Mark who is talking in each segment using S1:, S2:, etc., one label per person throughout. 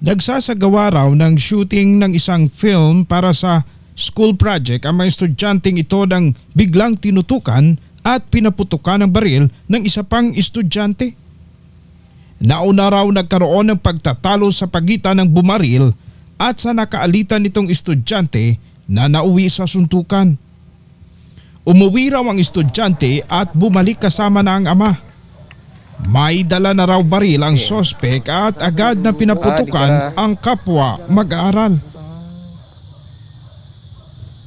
S1: Nagsasagawa raw ng shooting ng isang film para sa school project ang mga estudyanteng ito ng biglang tinutukan at pinaputukan ng baril ng isa pang estudyante. Nauna raw nagkaroon ng pagtatalo sa pagitan ng bumaril at sa nakaalitan nitong estudyante na nauwi sa suntukan. Umuwi raw ang estudyante at bumalik kasama na ang ama. May dala na raw baril ang sospek at agad na pinaputukan ang kapwa mag-aaral.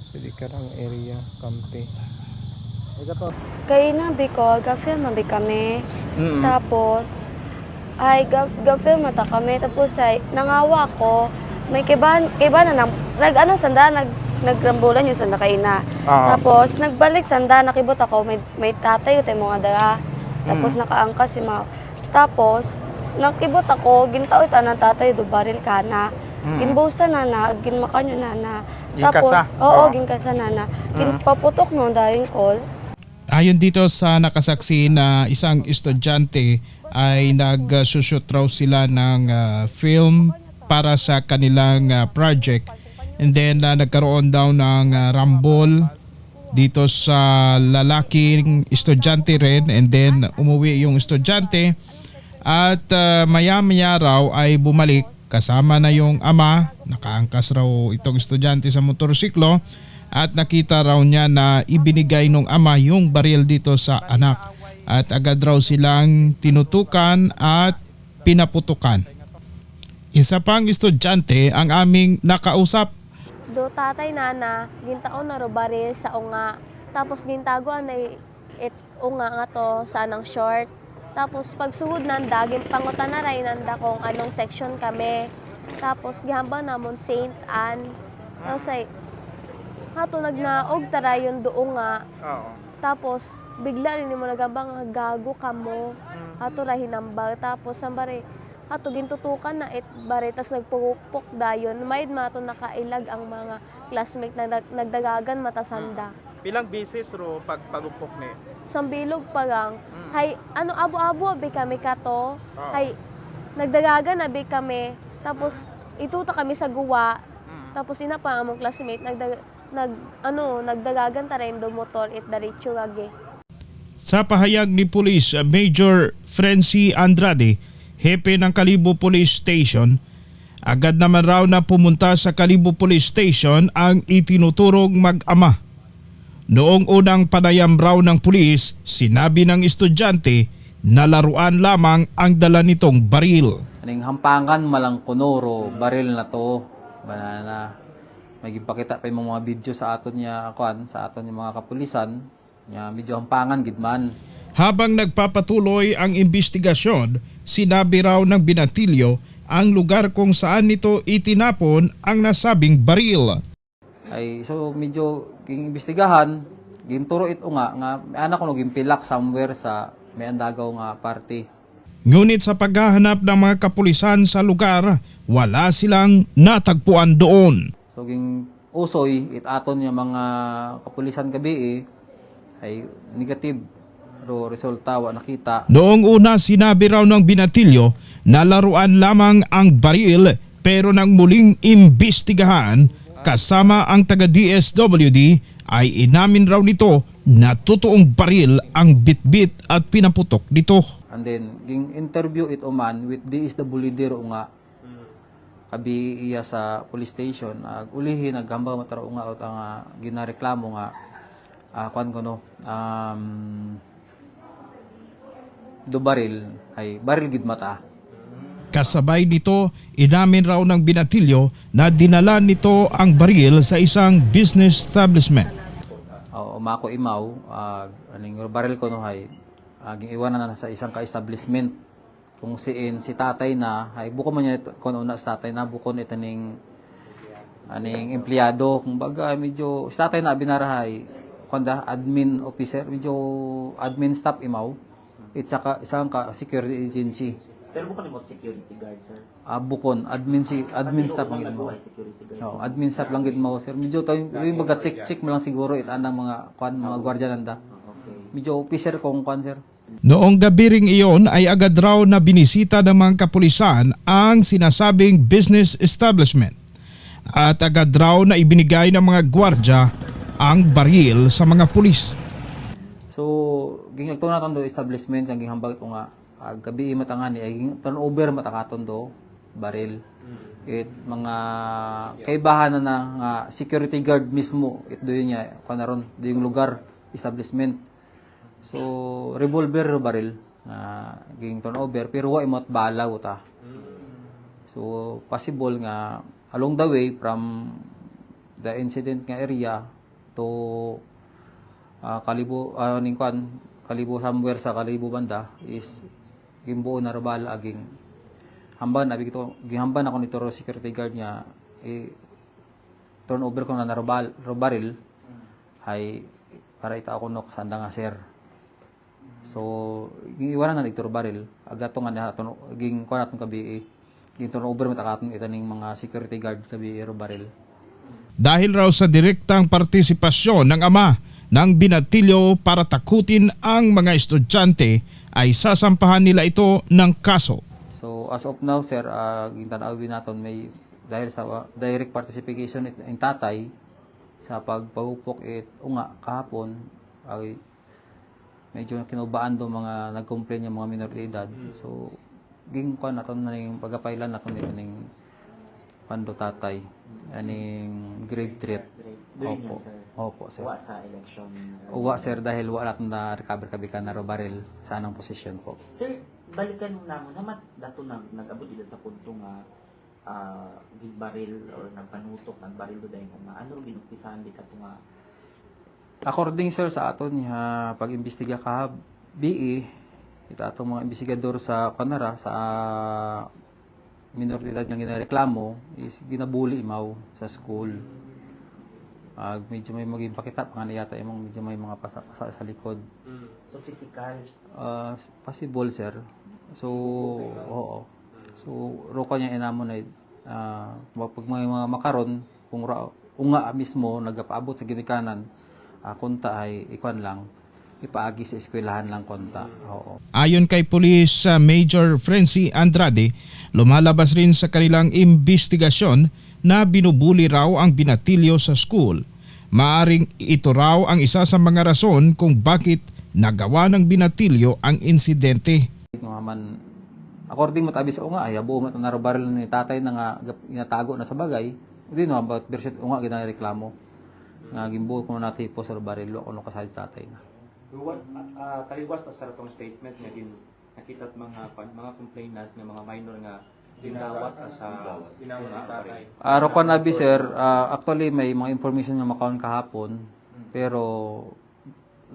S2: Pwede ka rang area, kampe.
S3: Kay na Bicol, ga-film mabi kami.
S2: Mm.
S3: Tapos, ay, ga- ga-film mata kami. Tapos, ay, nangawa ko. May kiban, kiban na, nag, nag, ano, sanda, nag, nagrambulan yung sanda kay na.
S2: Ah.
S3: Tapos, nagbalik sanda, nakibot ako, may, may tatay, ito mga dala. Tapos,
S2: Mm.
S3: nakaangkas si ma. Tapos, nakibot ako, gintaoy ta ng tatay, do baril ka na.
S2: Mm.
S3: Ginbusa na na, ginmakanyo na na.
S2: Ginkasa?
S3: Tapos, oo,
S2: Oo.
S3: ginkasa na na.
S2: Mm.
S3: Ginpaputok no, dahil call.
S1: Ayon dito sa nakasaksi na isang estudyante ay nag-shoot raw sila ng ah, film para sa kanilang ah, project and then ah, nagkaroon daw ng ah, rambol dito sa lalaking estudyante rin and then umuwi yung estudyante. At ah, maya-maya raw ay bumalik kasama na yung ama, nakaangkas raw itong estudyante sa motorsiklo at nakita raw niya na ibinigay nung ama yung baril dito sa anak. At agad raw silang tinutukan at pinaputukan. Isa pang estudyante ang aming nakausap
S4: Do tatay nana, gintaon na ro baril sa unga. Tapos gintago anay it unga nga to sa anang short. Tapos pagsugod nanda, ginpangutan na rin nanda kung anong section kami. Tapos gihamba namon Saint Anne. Tapos ay, hato nagnaog tara yung doon nga.
S2: Oo.
S4: Tapos bigla rin mo nagambang gago ka mo. Hato ra hinambag. Tapos ang hato gintutukan na it bare tas nagpupok dayon. Maid mato nakailag ang mga classmate na nag- nagdagagan matasanda.
S2: Pilang bisis ro pag pagupok ni?
S4: Sambilog pa lang. Hay ano abo-abo abi kami kato.
S2: Oo.
S4: Hay nagdagagan abi kami. Tapos ituta kami sa guwa. Tapos ina pa among classmate nagdag nag ano nagdagagan ta rin do motor it diretso agi.
S1: Sa pahayag ni Police Major Frenzy Andrade, hepe ng Kalibo Police Station, agad naman raw na pumunta sa Kalibo Police Station ang itinuturong mag-ama. Noong unang panayam raw ng pulis, sinabi ng estudyante na laruan lamang ang dala nitong baril.
S5: Aning hampangan malang kunoro, baril na to. Banana. May gipakita pa yung mga video sa aton niya, kuan, sa aton yung mga kapulisan. Nya medyo hampangan gidman.
S1: Habang nagpapatuloy ang investigasyon, sinabi raw ng binatilyo ang lugar kung saan nito itinapon ang nasabing baril.
S5: Ay so medyo ging imbestigahan, ginturo ito nga nga may anak ko gimpilak somewhere sa may andagaw nga party.
S1: Ngunit sa paghahanap ng mga kapulisan sa lugar, wala silang natagpuan doon.
S5: So ging usoy it aton yung mga kapulisan gabi eh, ay negative ro resulta wa nakita.
S1: Noong una sinabi raw ng binatilyo na laruan lamang ang baril pero nang muling imbestigahan kasama ang taga DSWD ay inamin raw nito na totoong baril ang bitbit at pinaputok nito.
S5: And then, ging interview it man with DSWD ro nga. Kabi iya sa police station. Ag ulihi naghamba mataro nga ut ang ah, ginareklamo nga ah kwan ko no. Um, do baril ay baril gid mata.
S1: Kasabay nito, inamin raw ng binatilyo na dinala nito ang baril sa isang business establishment.
S5: O umako imaw ag aning baril ko no hay aging iwanan na sa isang ka-establishment kung siin si tatay na ay buko man niya kung una sa tatay na bukon ito ning aning empleyado kung baga medyo si tatay na binarahay kunda admin officer medyo admin staff imaw it's saka isang ka security agency.
S6: Pero bukan remote security guard, sir.
S5: ah bukon. Admin si admin staff lang gid mo
S6: Buhay security guard.
S5: No, admin staff lang gid mo sir. Medyo tayo yung baga check check mo lang siguro it anang mga kwan mga gwardiya nanda.
S6: Okay.
S5: medyo officer kung kwan sir.
S1: Noong gabi ring iyon ay agad raw na binisita ng mga kapulisan ang sinasabing business establishment. At agad raw na ibinigay ng mga gwardya ang baril sa mga pulis.
S5: So, gingagto na do establishment ang gihambag ito nga ah, gabi matangan ay ging- turnover matakaton do baril. It mga kaibahan na na nga security guard mismo it do yun niya kanaron do yung lugar establishment. So, revolver baril nga ging turnover pero wa imot bala ta. So, possible nga along the way from the incident nga area to Ah, kalibo uh, ning kwan kalibo somewhere sa kalibo banda is gimbuo na rabal aging. Hamban abi kito gihamban ako nito ro security guard niya eh, turnover ko na narobal robaril hay para ita ako nok sanda nga sir so giiwanan na dito baril agato nga na to ging kwan atong kabi eh, ging turnover matakaton ita ning mga security guard kabi robaril
S1: Dahil raw sa direktang partisipasyon ng ama ng binatilyo para takutin ang mga estudyante ay sasampahan nila ito ng kaso.
S5: So as of now sir, uh, gintanawin naton may dahil sa uh, direct participation it in tatay sa pagpahupok it unga kahapon ay medyo kinubaan do mga nag-complain yung mga minor de edad. So ging ko naton na ning pagapailan naton nito ning pando tatay aning grave threat.
S6: Doon
S5: Opo.
S6: yun, sir.
S5: Opo, sir.
S6: Wa sa election.
S5: Uwa sir dahil wala naton na recover kabi ka na baril sa anang posisyon po.
S6: Sir, balikan mo naman. Naman, dato nag, nag-abot dito sa punto nga ah gibaril or nagpanutok, nagbaril do dahil kung ano ginumpisahan di ka nga
S5: According sir sa aton ha pag-imbestiga ka BE ita atong mga investigador sa kanara sa minor de edad nga ginareklamo is ginabuli imaw sa school. Ag medyo may maging pakita pa nga yata imong medyo may mga pasa, pasa sa likod.
S6: so physical.
S5: Ah, possible sir. So oo. So ro kanya inamo na ah pag may mga makaron kung ra, unga mismo nagapaabot sa ginikanan ah, kunta ay ikwan lang ipaagi sa eskwelahan lang konta. Oo.
S1: Ayon kay Police uh, Major Frenzy Andrade, lumalabas rin sa kanilang investigasyon na binubuli raw ang binatilyo sa school. Maaring ito raw ang isa sa mga rason kung bakit nagawa ng binatilyo ang insidente.
S5: Nga man according matabi sa unga ay buo mat na baril ni tatay na nga ginatago na sa bagay. Hindi no about version unga ginareklamo. Nga gimbuo ko na tipo sa baril ko no kasal sa tatay na.
S7: What, uh, taliwas na sa ratong statement nga din nakita mga mga complainant nga mga minor nga ginawat sa ginawat tatay.
S5: Araw ko na sir, ah, actually may mga information nga makaon kahapon. Pero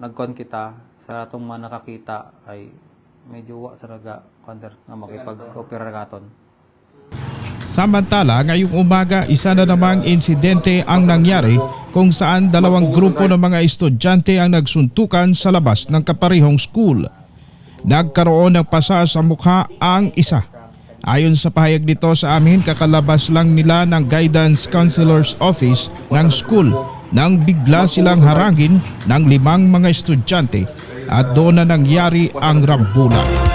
S5: nagkon kita. Sa atong mga nakakita ay medyo wa sa naga concert nga makipag-opera katon.
S1: Samantala, ngayong umaga, isa na namang insidente ang nangyari kung saan dalawang grupo ng mga estudyante ang nagsuntukan sa labas ng kaparehong school. Nagkaroon ng pasa sa mukha ang isa. Ayon sa pahayag nito sa amin, kakalabas lang nila ng guidance counselor's office ng school nang bigla silang harangin ng limang mga estudyante at doon na nangyari ang rambulan.